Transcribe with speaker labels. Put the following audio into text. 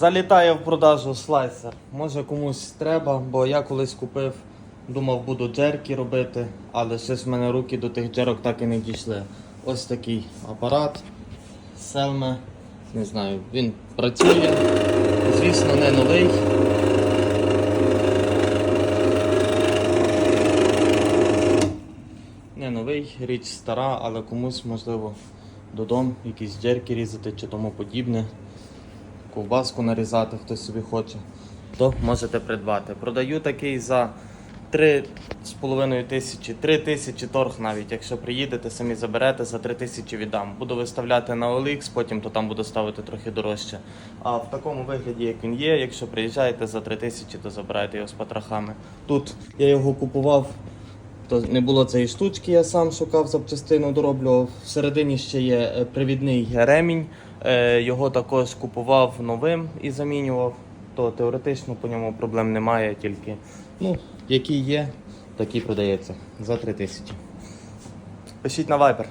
Speaker 1: Залітає в продажу слайсер. Може комусь треба, бо я колись купив, думав, буду джерки робити, але щось в мене руки до тих джерок так і не дійшли. Ось такий апарат. Селме. Не знаю, він працює. Звісно, не новий. Не новий, річ стара, але комусь можливо додому якісь джерки різати чи тому подібне ковбаску нарізати, хтось собі хоче, то можете придбати. Продаю такий за 3,5 тисячі, 3 тисячі торг навіть. Якщо приїдете, самі заберете, за 3 тисячі віддам. Буду виставляти на OLX, потім то там буду ставити трохи дорожче. А в такому вигляді, як він є, якщо приїжджаєте за 3 тисячі, то забирайте його з потрохами. Тут я його купував. То не було цієї штучки, я сам шукав запчастину, дороблював. Всередині ще є е, привідний ремінь. Е, Його також купував новим і замінював. То теоретично по ньому проблем немає, тільки ну, який є, такий продається за 3 тисячі. Пишіть на Viber.